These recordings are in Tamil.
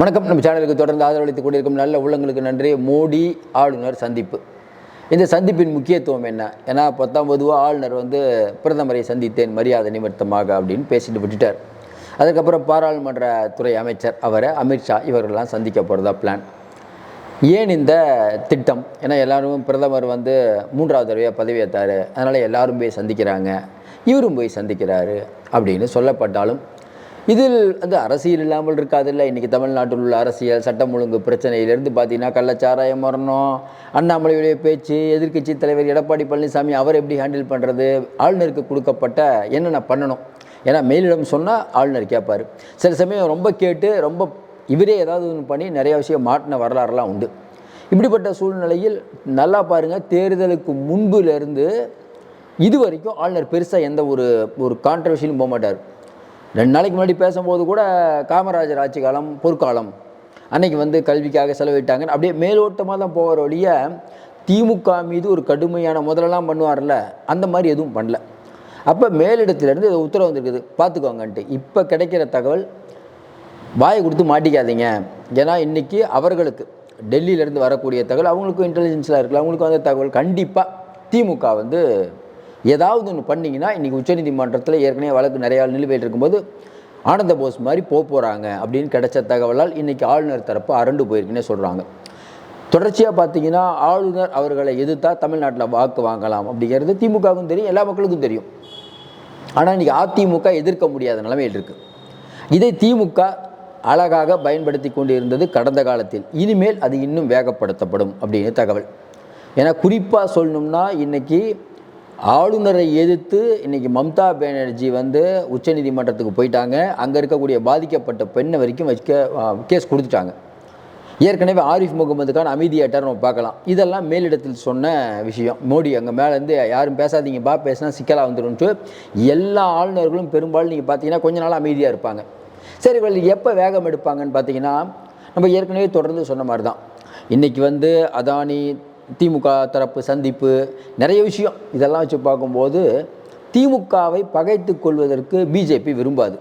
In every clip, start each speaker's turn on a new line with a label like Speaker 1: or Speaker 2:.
Speaker 1: வணக்கம். நம்ம சேனலுக்கு தொடர்ந்து ஆதரவளித்துக் கொண்டிருக்கும் நல்ல உள்ளங்களுக்கு நன்றி. மோடி ஆளுநர் சந்திப்பு. இந்த சந்திப்பின் முக்கியத்துவம் என்ன? ஏன்னா பத்தாம் பொதுவாக ஆளுநர் வந்து பிரதமரை சந்தித்தேன் மரியாதை நிமித்தமாக அப்படின்னு பேசிட்டு விட்டுட்டார். அதுக்கப்புறம் பாராளுமன்ற துறை அமைச்சர் அவரை அமித்ஷா இவர்கள்லாம் சந்திக்க போகிறதா பிளான் ஏன் இந்த திட்டம்? ஏன்னா எல்லாரும் பிரதமர் வந்து மூன்றாவது தடவையாக பதவியேற்றார். அதனால் எல்லாரும் போய் சந்திக்கிறாங்க. இவரும் போய் சந்திக்கிறாரு அப்படின்னு சொல்லப்பட்டாலும் இதில் வந்து அரசியல் இல்லாமல் இருக்காதில்ல. இன்றைக்கி தமிழ்நாட்டில் உள்ள அரசியல் சட்டம் ஒழுங்கு பிரச்சனையிலேருந்து பார்த்தீங்கன்னா கள்ளச்சாராயம் மரணம் அண்ணாமலையுடைய பேச்சு எதிர்க்கட்சி தலைவர் எடப்பாடி பழனிசாமி அவர் எப்படி ஹேண்டில் பண்ணுறது ஆளுநருக்கு கொடுக்கப்பட்ட என்னென்ன பண்ணணும்? ஏன்னா மேலிடம் சொன்னால் ஆளுநர் கேட்பார். சில சமயம் ரொம்ப கேட்டு ரொம்ப இவரே ஏதாவது ஒன்று பண்ணி நிறைய விஷயம் மாட்டின வரலாறுலாம் உண்டு. இப்படிப்பட்ட சூழ்நிலையில் நல்லா பாருங்கள் தேர்தலுக்கு முன்புலேருந்து இது வரைக்கும் ஆளுநர் பெருசாக எந்த ஒரு ஒரு கான்ட்ரவர்ஷியும் போக மாட்டார் ரெண்டு நாளைக்கு முன்னாடி பேசும்போது கூட காமராஜர் ஆட்சி காலம் பொற்காலம் அன்னைக்கு வந்து கல்விக்காக செலவிட்டாங்கன்னு அப்படியே மேலோட்டமாக தான் போகிற வழிய திமுக மீது ஒரு கடுமையான முதலெல்லாம் பண்ணுவார்ல அந்த மாதிரி எதுவும் பண்ணல. அப்போ மேலிடத்துலேருந்து இது உத்தரவு வந்துருக்குது. பார்த்துக்கோங்கன்ட்டு. இப்போ கிடைக்கிற தகவல் வாயை கொடுத்து மாட்டிக்காதீங்க. ஏன்னா இன்றைக்கி அவர்களுக்கு டெல்லியிலேருந்து வரக்கூடிய தகவல் அவங்களுக்கும் இன்டெலிஜென்ஸில் இருக்குல்ல அவங்களுக்கும் அந்த தகவல் கண்டிப்பாக திமுக வந்து ஏதாவது ஒன்று பண்ணிங்கன்னா இன்றைக்கி உச்சநீதிமன்றத்தில் ஏற்கனவே வழக்கு நிறையா நிலுவையில் இருக்கும்போது ஆனந்த போஸ் மாதிரி போக போகிறாங்க அப்படின்னு கிடைச்ச தகவலால் இன்றைக்கி ஆளுநர் தரப்பு அரண்டு போயிருக்குன்னே சொல்கிறாங்க தொடர்ச்சியாக பார்த்தீங்கன்னா ஆளுநர் அவர்களை எதிர்த்தா தமிழ்நாட்டில் வாக்கு வாங்கலாம் அப்படிங்கிறது திமுகவுக்கும் தெரியும் எல்லா மக்களுக்கும் தெரியும். ஆனால் இன்றைக்கி அதிமுக எதிர்க்க முடியாத நிலைமையில் இருக்குது இதை திமுக அழகாக பயன்படுத்தி கொண்டு இருந்தது கடந்த காலத்தில். இனிமேல் அது இன்னும் வேகப்படுத்தப்படும் அப்படின்னு தகவல். ஏன்னா குறிப்பாக சொல்லணும்னா இன்றைக்கி ஆளுநரை எதிர்த்து இன்றைக்கி மம்தா பானர்ஜி வந்து உச்சநீதிமன்றத்துக்கு போயிட்டாங்க. அங்கே இருக்கக்கூடிய பாதிக்கப்பட்ட பெண்ணை வரைக்கும் வச்சுக்க கேஸ் கொடுத்துட்டாங்க. ஏற்கனவே ஆரிஃப் முகமதுக்கான அமைதியாட்டார் நம்ம பார்க்கலாம். இதெல்லாம் மேலிடத்தில் சொன்ன விஷயம். மோடி அங்கே மேலேருந்து யாரும் பேசாதீங்கப்பா பேசினா சிக்கலாக வந்துடும்ட்டு எல்லா ஆளுநர்களும் பெரும்பாலும் நீங்கள் பார்த்தீங்கன்னா கொஞ்ச நாள் அமைதியாக இருப்பாங்க. சரி இவர்கள் எப்போ வேகம் எடுப்பாங்கன்னு பார்த்தீங்கன்னா நம்ம ஏற்கனவே தொடர்ந்து சொன்ன மாதிரி தான் இன்றைக்கி வந்து அதானி திமுக தரப்பு சந்திப்பு நிறைய விஷயம் இதெல்லாம் வச்சு பார்க்கும்போது திமுகவை பகைத்து கொள்வதற்கு பிஜேபி விரும்பாது.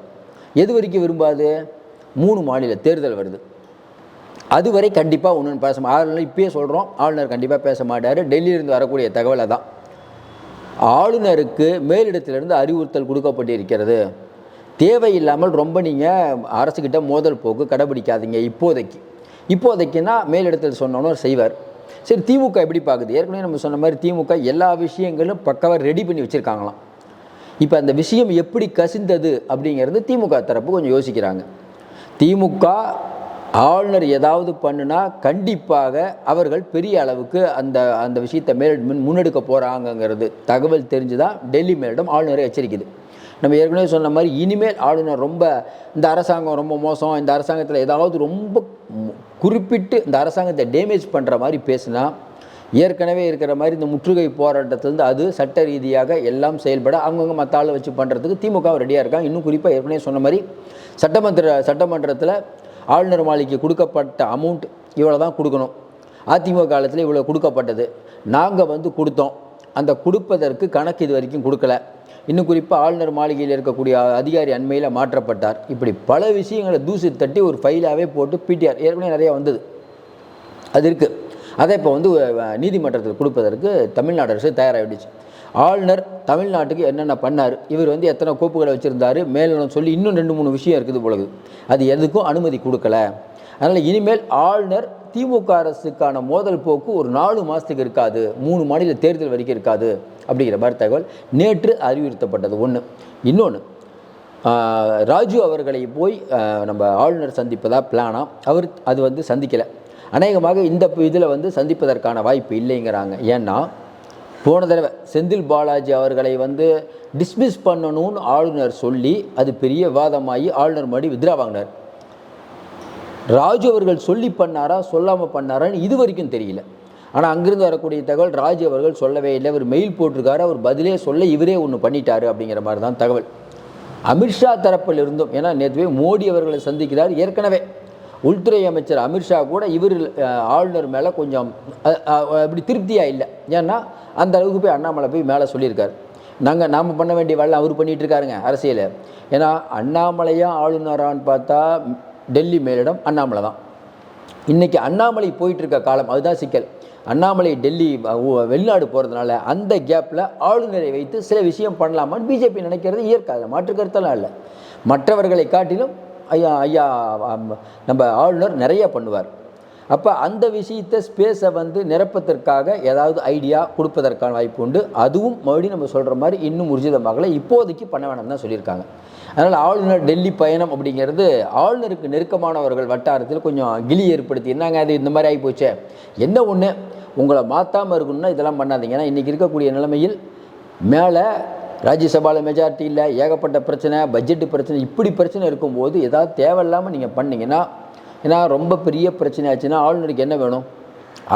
Speaker 1: எது வரைக்கும் விரும்பாது? மூணு மாநில தேர்தல் வருது. அதுவரை கண்டிப்பாக ஒன்றும் பேச ஆளுநர் இப்பயே சொல்கிறோம் ஆளுநர் கண்டிப்பாக பேச மாட்டார். டெல்லியிலிருந்து வரக்கூடிய தகவலை தான் ஆளுநருக்கு மேலிடத்திலிருந்து அறிவுறுத்தல் கொடுக்கப்பட்டிருக்கிறது. தேவையில்லாமல் ரொம்ப நீங்கள் அரசுக்கிட்ட மோதல் போக்கு கடைபிடிக்காதீங்க இப்போதைக்கு. இப்போதைக்குன்னா மேலிடத்தில் சொன்னோன்னு செய்வார். சரி திமுக எப்படி பார்க்குது? ஏற்கனவே நம்ம சொன்ன மாதிரி திமுக எல்லா விஷயங்களும் பக்காவாக ரெடி பண்ணி வச்சுருக்காங்களாம். இப்போ அந்த விஷயம் எப்படி கசிந்தது அப்படிங்கிறது திமுக தரப்பு கொஞ்சம் யோசிக்கிறாங்க. திமுக ஆளுநர் ஏதாவது பண்ணுனா கண்டிப்பாக அவர்கள் பெரிய அளவுக்கு அந்த அந்த விஷயத்தை மேல் முன்னெடுக்க போகிறாங்கங்கிறது தகவல் தெரிஞ்சு தான் டெல்லி மேலிடம் ஆளுநரை எச்சரிக்குது. நம்ம ஏற்கனவே சொன்ன மாதிரி இனிமேல் ஆளுநர் ரொம்ப இந்த அரசாங்கம் ரொம்ப மோசம் இந்த அரசாங்கத்தில் ஏதாவது ரொம்ப குறிப்பிட்டு இந்த அரசாங்கத்தை டேமேஜ் பண்ணுற மாதிரி பேசுனா ஏற்கனவே இருக்கிற மாதிரி இந்த முற்றுகை போராட்டத்திலேருந்து அது சட்ட ரீதியாக எல்லாம் செயல்பட அவங்கவுங்க மற்ற ஆளை வச்சு பண்ணுறதுக்கு திமுக ரெடியாக இருக்காங்க. இன்னும் குறிப்பாக ஏற்கனவே சொன்ன மாதிரி சட்டமன்ற சட்டமன்றத்தில் ஆளுநர் மாளிகைக்கு கொடுக்கப்பட்ட அமௌண்ட் இவ்வளோ தான் கொடுக்கணும். அதிமுக காலத்தில் இவ்வளோ கொடுக்கப்பட்டது. நாங்கள் வந்து கொடுத்தோம். அந்த கொடுப்பதற்கு கணக்கு இது வரைக்கும் கொடுக்கல. இன்னும் குறிப்பாக ஆளுநர் மாளிகையில் இருக்கக்கூடிய அதிகாரி அண்மையில் மாற்றப்பட்டார். இப்படி பல விஷயங்களை தூசி தட்டி ஒரு ஃபைலாகவே போட்டு பிடிஆர் ஏற்கனவே நிறையா வந்தது. அது இருக்குது அதை இப்போ வந்து நீதிமன்றத்தில் கொடுப்பதற்கு தமிழ்நாடு அரசு தயாராகிடுச்சு ஆளுநர் தமிழ்நாட்டுக்கு என்னென்ன பண்ணார் இவர் வந்து எத்தனை கோப்புகளை வச்சுருந்தார் மேலும் சொல்லி இன்னும் ரெண்டு மூணு விஷயம் இருக்குது பொழுது அது எதுக்கும் அனுமதி கொடுக்கல. அதனால் இனிமேல் ஆளுநர் திமுக அரசுக்கான மோதல் போக்கு ஒரு நாலு மாதத்துக்கு இருக்காது மூணு மாநில தேர்தல் வரைக்கும் இருக்காது அப்படிங்கிற மாதிரி தகவல் நேற்று அறிவுறுத்தப்பட்டது. ஒன்று இன்னொன்று ராஜு அவர்களை போய் நம்ம ஆளுநர் சந்திப்பதாக பிளானாக அவர் அது வந்து சந்திக்கலை. அநேகமாக இந்த இதில் வந்து சந்திப்பதற்கான வாய்ப்பு இல்லைங்கிறாங்க. ஏன்னா போன தடவை செந்தில் பாலாஜி அவர்களை வந்து டிஸ்மிஸ் பண்ணணும்னு ஆளுநர் சொல்லி அது பெரிய விவாதமாகி ஆளுநர் மறுபடி வித்ரா வாங்கினார். ராஜு அவர்கள் சொல்லி பண்ணாரா சொல்லாமல் பண்ணாரான்னு இது வரைக்கும் தெரியல. ஆனால் அங்கிருந்து வரக்கூடிய தகவல் ராஜு அவர்கள் சொல்லவே இல்லை. அவர் மெயில் போட்டிருக்காரு அவர் பதிலே சொல்ல இவரே ஒன்று பண்ணிட்டாரு அப்படிங்கிற மாதிரி தான் தகவல் அமித்ஷா தரப்பில் இருந்தும் ஏன்னா நேற்றுவே மோடி அவர்களை சந்திக்கிறார் ஏற்கனவே. உள்துறை அமைச்சர் அமித்ஷா கூட இவர் ஆளுநர் மேலே கொஞ்சம் அப்படி திருப்தியாக இல்லை. ஏன்னா அந்த அளவுக்கு போய் அண்ணாமலை போய் மேலே சொல்லியிருக்காரு. நாங்கள் நாம் பண்ண வேண்டிய வேலை அவர் பண்ணிகிட்டு இருக்காருங்க அரசியல். ஏன்னா அண்ணாமலையாக ஆளுநரான்னு பார்த்தா டெல்லி மேலிடம் அண்ணாமலை தான். இன்றைக்கி அண்ணாமலை போயிட்டு இருக்க காலம் அதுதான் சிக்கல். அண்ணாமலை டெல்லி வெளிநாடு போகிறதுனால அந்த கேப்பில் ஆளுநரை வைத்து சில விஷயம் பண்ணலாமான்னு பிஜேபி நினைக்கிறது இயற்காது அதில் மாற்று கருத்தெல்லாம் இல்லை. மற்றவர்களை காட்டிலும் ஐயா ஐயா நம்ம ஆளுநர் நிறைய பண்ணுவார். அப்போ அந்த விஷயத்தை ஸ்பேஸை வந்து நிரப்பதற்காக ஏதாவது ஐடியா கொடுப்பதற்கான வாய்ப்பு உண்டு. அதுவும் மறுபடியும் நம்ம சொல்கிற மாதிரி இன்னும் உர்ஜிதமாகலை. இப்போதைக்கு பண்ண வேணாம் தான் சொல்லியிருக்காங்க. அதனால் ஆளுநர் டெல்லி பயணம் அப்படிங்கிறது ஆளுநருக்கு நெருக்கமானவர்கள் வட்டாரத்தில் கொஞ்சம் கிளி ஏற்படுத்தி என்னங்க அது இந்த மாதிரி ஆகி என்ன ஒன்று உங்களை மாற்றாமல் இருக்கணும்னா இதெல்லாம் பண்ணாதீங்க. ஏன்னா இன்றைக்கி இருக்கக்கூடிய நிலைமையில் மேலே ராஜ்யசபாவில் மெஜாரிட்டி இல்லை ஏகப்பட்ட பிரச்சனை பட்ஜெட்டு பிரச்சனை இப்படி பிரச்சனை இருக்கும்போது ஏதாவது தேவையில்லாமல் நீங்கள் பண்ணிங்கன்னா ஏன்னா ரொம்ப பெரிய பிரச்சனை ஆச்சுன்னா ஆளுநருக்கு என்ன வேணும்?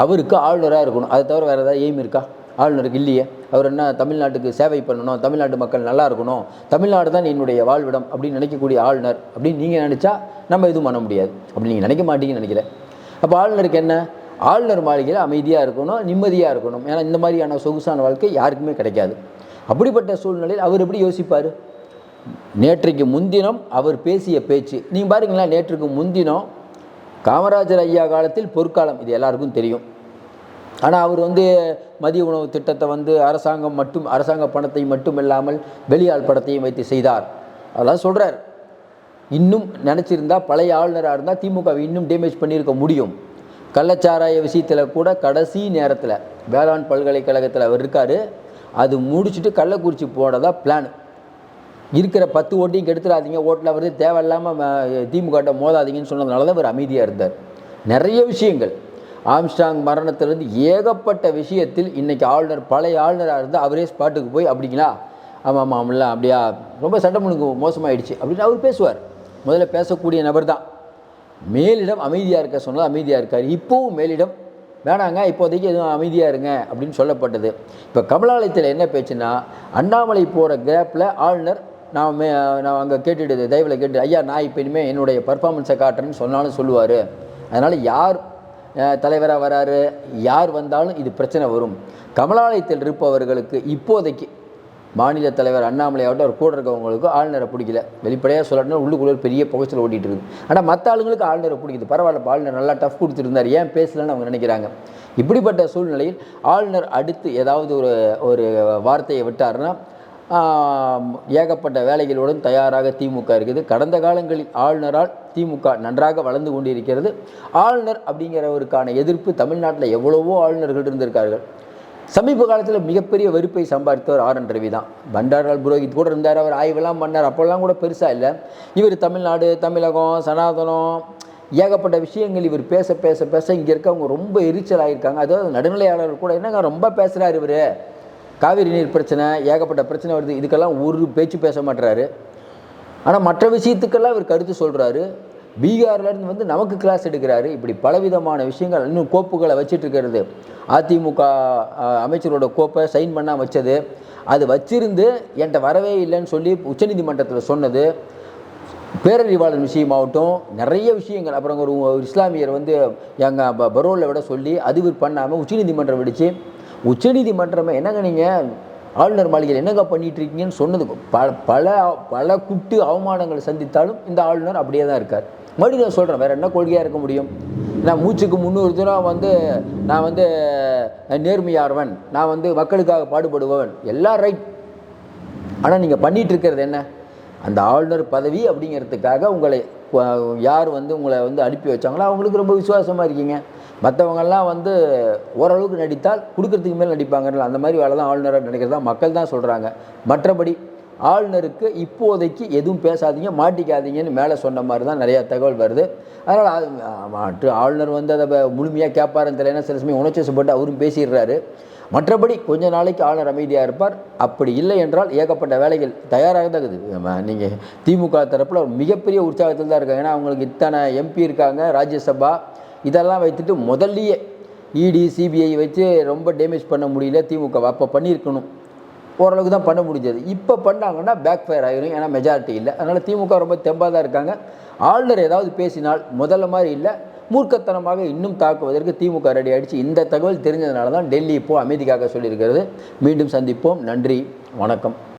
Speaker 1: அவருக்கு ஆளுநராக இருக்கணும். அதை தவிர வேறு ஏதாவது எய்ம் இருக்கா? ஆளுநருக்கு இல்லையே. அவர் என்ன தமிழ்நாட்டுக்கு சேவை பண்ணணும்? தமிழ்நாட்டு மக்கள் நல்லா இருக்கணும். தமிழ்நாடு தான் என்னுடைய வாழ்விடம் அப்படின்னு நினைக்கக்கூடிய ஆளுநர் அப்படின்னு நீங்கள் நினச்சா நம்ம எதுவும் பண்ண முடியாது. அப்படி நீங்கள் நினைக்க மாட்டீங்கன்னு நினைக்கிறேன் அப்போ ஆளுநருக்கு என்ன? ஆளுநர் மாளிகையில் அமைதியாக இருக்கணும் நிம்மதியாக இருக்கணும். ஏன்னா இந்த மாதிரியான சொகுசான வாழ்க்கை யாருக்குமே கிடைக்காது. அப்படிப்பட்ட சூழ்நிலையில் அவர் எப்படி யோசிப்பார்? நேற்றைக்கு முன்தினம் அவர் பேசிய பேச்சு. நீங்கள் பாருங்களேன் நேற்றுக்கு முன்தினம் காமராஜர் ஐயா காலத்தில் பொற்காலம் இது எல்லாருக்கும் தெரியும். ஆனால் அவர் வந்து மதிய உணவு திட்டத்தை வந்து அரசாங்கம் மட்டும் அரசாங்க பணத்தை மட்டும் இல்லாமல் வெளியாள் படத்தையும் வைத்து செய்தார். அதெல்லாம் சொல்கிறார் இன்னும் நினச்சிருந்தா பழைய ஆளுநராக இருந்தால் திமுகவை இன்னும் டேமேஜ் பண்ணியிருக்க முடியும். கள்ளச்சாராய விஷயத்தில் கூட கடைசி நேரத்தில் வேளாண் பல்கலைக்கழகத்தில் அவர் இருக்கார். அது முடிச்சுட்டு கள்ளக்குறிச்சி போனதா பிளான் இருக்கிற பத்து ஓட்டையும் கெடுத்துடாதீங்க. ஓட்டில் வருது தேவையில்லாமல் திமுக மோதாதீங்கன்னு சொன்னதுனால தான் இவர் அமைதியாக இருந்தார். நிறைய விஷயங்கள். ஆம்ஸ்டாங் மரணத்திலிருந்து ஏகப்பட்ட விஷயத்தில் இன்னைக்கு ஆளுநர் பழைய ஆளுநராக இருந்தால் அவரே ஸ்பாட்டுக்கு போய் அப்படிங்களா? ஆமாம் ஆமாம் அப்படியா? ரொம்ப சட்டமனுக்கு மோசமாயிடுச்சு. அப்படின்னு அவர் பேசுவார். முதல்ல பேசக்கூடிய நபர் தான் மேலிடம் அமைதியாக இருக்க சொன்னது அமைதியாக இருக்கார். இப்போவும் மேலிடம் வேணாங்க இப்போதைக்கு எதுவும் அமைதியாக இருங்க அப்படின்னு சொல்லப்பட்டது. இப்போ கமலாலயத்தில் என்ன பேச்சுன்னா அண்ணாமலை போகிற கேப்பில் ஆளுநர் நான் மே நான் அங்கே கேட்டுட்டு தயவில் கேட்டு ஐயா நான் இப்போ இனிமேல் என்னுடைய பர்ஃபார்மன்ஸை காட்டுறேன்னு சொன்னாலும் சொல்லுவார். அதனால் யார் தலைவராக வராரு யார் வந்தாலும் இது பிரச்சனை வரும். கமலாலயத்தில் இருப்பவர்களுக்கு இப்போதைக்கு மாநில தலைவர் அண்ணாமலை ஆகட்டும் அவர் கூட இருக்கவங்களுக்கு ஆளுநரை பிடிக்கல. வெளிப்படையாக சொல்லணும்னா உள்ளுக்குள்ளே பெரிய புகைச்சல் ஓட்டிகிட்டு இருக்குது ஆனால் மற்ற ஆளுங்களுக்கு ஆளுநரை பிடிக்குது. பரவாயில்ல ஆளுநர் நல்லா டஃப் கொடுத்துருந்தார் ஏன் பேசலன்னு அவங்க நினைக்கிறாங்க. இப்படிப்பட்ட சூழ்நிலையில் ஆளுநர் அடுத்து ஏதாவது ஒரு ஒரு வார்த்தையை விட்டாருன்னா ஏகப்பட்ட வேலைகளுடன் தயாராக திமுக இருக்குது. கடந்த காலங்களில் ஆளுநரால் திமுக நன்றாக வளர்ந்து கொண்டிருக்கிறது. ஆளுநர் அப்படிங்கிறவருக்கான எதிர்ப்பு தமிழ்நாட்டில் எவ்வளவோ ஆளுநர்கள் இருந்திருக்கார்கள். சமீப காலத்தில் மிகப்பெரிய வெறுப்பை சம்பாதித்தவர் ஆர் என் ரவி தான். பண்டாரலால் புரோஹித் கூட இருந்தார் அவர் ஆய்வெல்லாம் பண்ணார். அப்போல்லாம் கூட பெருசாக இல்லை. இவர் தமிழ்நாடு தமிழகம் சனாதனம் ஏகப்பட்ட விஷயங்கள் இவர் பேச பேச பேச இங்கே இருக்கவங்க ரொம்ப எரிச்சலாகிருக்காங்க அதாவது நடுநிலையாளர்கள் கூட என்னங்க ரொம்ப பேசுகிறார் இவர்? காவிரி நீர் பிரச்சனை ஏகப்பட்ட பிரச்சனை வருது. இதுக்கெல்லாம் ஒரு பேச்சு பேச மாட்டுறாரு ஆனால் மற்ற விஷயத்துக்கெல்லாம் இவர் கருத்து சொல்கிறாரு பீகார்லேருந்து வந்து நமக்கு கிளாஸ் எடுக்கிறாரு. இப்படி பலவிதமான விஷயங்கள் இன்னும் கோப்புகளை வச்சிட்ருக்கிறது அதிமுக அமைச்சரோட கோப்பை சைன் பண்ணால் வச்சது. அது வச்சிருந்து என்கிட்ட வரவே இல்லைன்னு சொல்லி உச்சநீதிமன்றத்தில் சொன்னது. பேரறிவாளன் விஷயமாகட்டும் நிறைய விஷயங்கள். அப்புறம் ஒரு இஸ்லாமியர் வந்து எங்கள் பரோலில் விட சொல்லி அது இவர் பண்ணாமல் உச்சநீதிமன்றம் விடுச்சு உச்சநீதிமன்றமே என்னங்க நீங்கள் ஆளுநர் மாளிகையில் என்னங்க பண்ணிகிட்ருக்கீங்கன்னு இருக்கீங்கன்னு சொன்னது பல பல பல குட்டு அவமானங்களை சந்தித்தாலும் இந்த ஆளுநர் அப்படியே தான் இருக்கார். மறுபடியும் நான் சொல்கிறேன் வேறு என்ன கொள்கையாக இருக்க முடியும்? நான் மூச்சுக்கு முந்நூறு தூரம் வந்து நான் வந்து நேர்மையார்வன் நான் வந்து மக்களுக்காக பாடுபடுபவன் எல்லாம் ரைட் ஆனால் நீங்கள் பண்ணிட்டு இருக்கிறது என்ன? அந்த ஆளுநர் பதவி அப்படிங்கிறதுக்காக உங்களை யார் வந்து உங்களை வந்து அனுப்பி வச்சாங்களோ அவங்களுக்கு ரொம்ப விசுவாசமாக இருக்கீங்க. மற்றவங்கெல்லாம் வந்து ஓரளவுக்கு நடித்தால் கொடுக்கறதுக்கு மேல் நடிப்பாங்கல்ல அந்த மாதிரி வேலை தான் ஆளுநராக நினைக்கிறதா மக்கள் தான் சொல்கிறாங்க மற்றபடி ஆளுநருக்கு இப்போதைக்கு எதுவும் பேசாதீங்க மாட்டிக்காதீங்கன்னு மேலே சொன்ன மாதிரி தான் நிறையா தகவல் வருது. அதனால் மாட்டு மற்ற ஆளுநர் வந்து அதை ப- முழுமையாக கேட்பாருன்னு தெரியல. சில சமயம் உணர்ச்சிசப்பட்டு அவரும் பேசிடுறாரு. மற்றபடி கொஞ்ச நாளைக்கு ஆளுநர் அமைதியாக இருப்பார். அப்படி இல்லை என்றால் ஏகப்பட்ட வேலைகள் தயாராக தான் இருக்குது. நீங்கள் திமுக தரப்பில் மிகப்பெரிய உற்சாகத்தில் தான் இருக்காங்க. ஏன்னா அவங்களுக்கு இத்தனை எம்பி இருக்காங்க ராஜ்யசபா இதெல்லாம் வைத்துட்டு முதல்லையே இடி சிபிஐ வச்சு ரொம்ப டேமேஜ் பண்ண முடியல திமுக அப்போ பண்ணியிருக்கணும். ஓரளவுக்கு தான் பண்ண முடிஞ்சது. இப்போ பண்ணாங்கன்னா பேக் ஃபயர் ஆகிடும் ஏன்னா மெஜாரிட்டி இல்லை. அதனால் திமுக ரொம்ப தெம்பாக தான் இருக்காங்க. ஆளுநர் ஏதாவது பேசினால் முதல்ல மாதிரி இல்லை. மூர்க்கத்தனமாக இன்னும் தாக்குவதற்கு திமுக ரெடி ஆகிடுச்சு இந்த தகவல் தெரிஞ்சதுனால தான் டெல்லி இப்போது அமைதிக்காக சொல்லியிருக்கிறது. மீண்டும் சந்திப்போம். நன்றி. வணக்கம்.